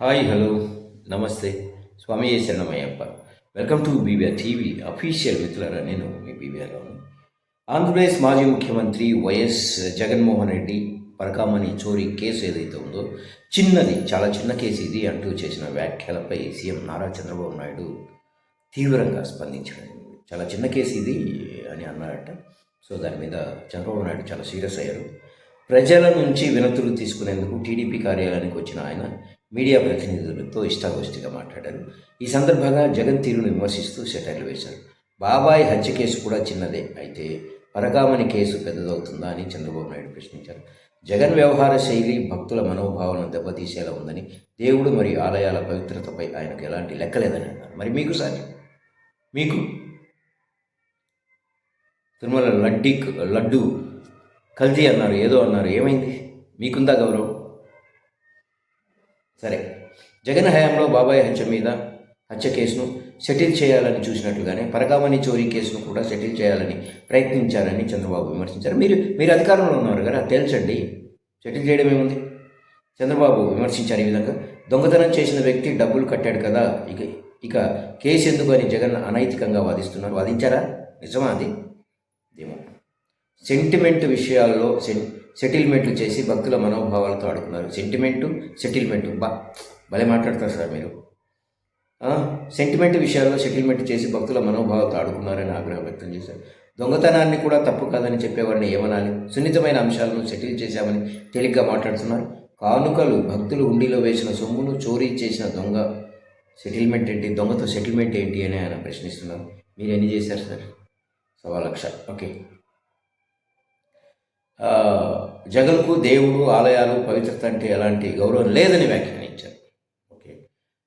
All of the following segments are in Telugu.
హాయ్ హలో నమస్తే. స్వామి శరణమయ్యప్ప. Welcome to BVR TV official మిత్రులారా నేను మీ బీబీఆర్లోను ఆంధ్రప్రదేశ్ మాజీ ముఖ్యమంత్రి వైఎస్ జగన్మోహన్ రెడ్డి పరకామణి చోరీ కేసు ఏదైతే ఉందో చిన్నది చాలా చిన్న కేసు ఇది అంటూ చేసిన వ్యాఖ్యలపై సీఎం నారా చంద్రబాబు నాయుడు తీవ్రంగా స్పందించాడు చాలా చిన్న కేసు ఇది అని అన్నారట. సో దాని మీద చంద్రబాబు నాయుడు చాలా సీరియస్ అయ్యారు. ప్రజల నుంచి వినతులు తీసుకునేందుకు టీడీపీ కార్యాలయానికి వచ్చిన ఆయన మీడియా ప్రతినిధులతో ఇష్టాగోష్ఠిగా మాట్లాడారు. ఈ సందర్భంగా జగన్ తీరును విమర్శిస్తూ సెటైర్లు వేశారు. బాబాయ్ హత్య కేసు కూడా చిన్నదే. అయితే పరకామణి కేసు పెద్దదవుతుందా అని చంద్రబాబు నాయుడు ప్రశ్నించారు. జగన్ వ్యవహార శైలి భక్తుల మనోభావాలను దెబ్బతీసేలా ఉందని దేవుడు మరియు ఆలయాల పవిత్రతపై ఆయనకు ఎలాంటి లెక్కలేదని అన్నారు. మరి మీకు సార్? మీకు? తిరుమల లడ్డీ లడ్డు కల్తీ అన్నారు ఏదో అన్నారు ఏమైంది? మీకుందా గౌరవం? సరే. జగన్ హయాంలో బాబాయ్ హత్య మీద హత్య కేసును సెటిల్ చేయాలని చూసినట్లుగానే పరగామణి చోరీ కేసును కూడా సెటిల్ చేయాలని ప్రయత్నించారని చంద్రబాబు విమర్శించారు. మీరు మీరు అధికారంలో ఉన్నారు కదా తేల్చండి. సెటిల్ చేయడం ఏముంది? చంద్రబాబు విమర్శించారు ఈ విధంగా. దొంగతనం చేసిన వ్యక్తి డబ్బులు కట్టాడు కదా ఇక ఇక కేసు ఎందుకు అని జగన్ అనైతికంగా వాదిస్తున్నారు. వాదించారా? నిజమా అది? ఏమో సెంటిమెంట్ విషయాల్లో సెటిల్మెంట్లు చేసి భక్తుల మనోభావాలతో ఆడుకున్నారు సెంటిమెంటు సెటిల్మెంటు బా భలే మాట్లాడతారు సార్ మీరు. సెంటిమెంట్ విషయాల్లో సెటిల్మెంట్ చేసి భక్తుల మనోభావాలతో ఆడుకున్నారని ఆగ్రహం వ్యక్తం చేశారు. దొంగతనాన్ని కూడా తప్పు కాదని చెప్పేవాడిని ఏమనాలి? సున్నితమైన అంశాలను సెటిల్ చేశామని తేలిగ్గా మాట్లాడుతున్నారు. కానుకలు భక్తులు హుండీలో వేసిన సొమ్మును చోరీ చేసిన దొంగ సెటిల్మెంట్ ఏంటి? దొంగతో సెటిల్మెంట్ ఏంటి అని ఆయన ప్రశ్నిస్తున్నారు. మీరు ఎన్ని చేశారు సార్? సవా లక్ష. ఓకే. జగన్కు దేవుడు ఆలయాలు పవిత్రత అంటే ఎలాంటి గౌరవం లేదని వ్యాఖ్యానించారు. ఓకే.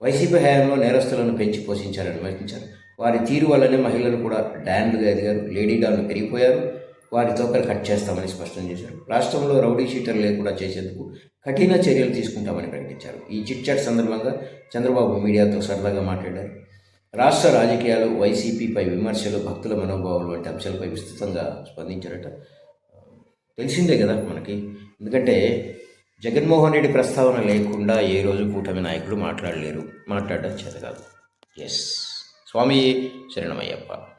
వైసీపీ హయాంలో నేరస్తులను పెంచి పోషించారని విమర్శించారు వారి తీరు వల్లనే మహిళలు కూడా డాన్లుగా ఎదిగారు. లేడీ డాన్లు పెరిగిపోయారు. వారి తోకలు కట్ చేస్తామని స్పష్టం చేశారు. రాష్ట్రంలో రౌడీ షీటర్ లేకుండా చేసేందుకు కఠిన చర్యలు తీసుకుంటామని ప్రకటించారు. ఈ చిట్ చాట్ సందర్భంగా చంద్రబాబు మీడియాతో సరదాగా మాట్లాడారు. రాష్ట్ర రాజకీయాలు వైసీపీపై విమర్శలు భక్తుల మనోభావాలు వంటి అంశాలపై విస్తృతంగా స్పందించారట. తెలిసిందే కదా మనకి. ఎందుకంటే జగన్మోహన్ రెడ్డి ప్రస్తావన లేకుండా ఏ రోజు కూటమి నాయకుడు మాట్లాడలేరు. మాట్లాడడం చేత కాదు. ఎస్ స్వామి శరణమయ్యప్ప.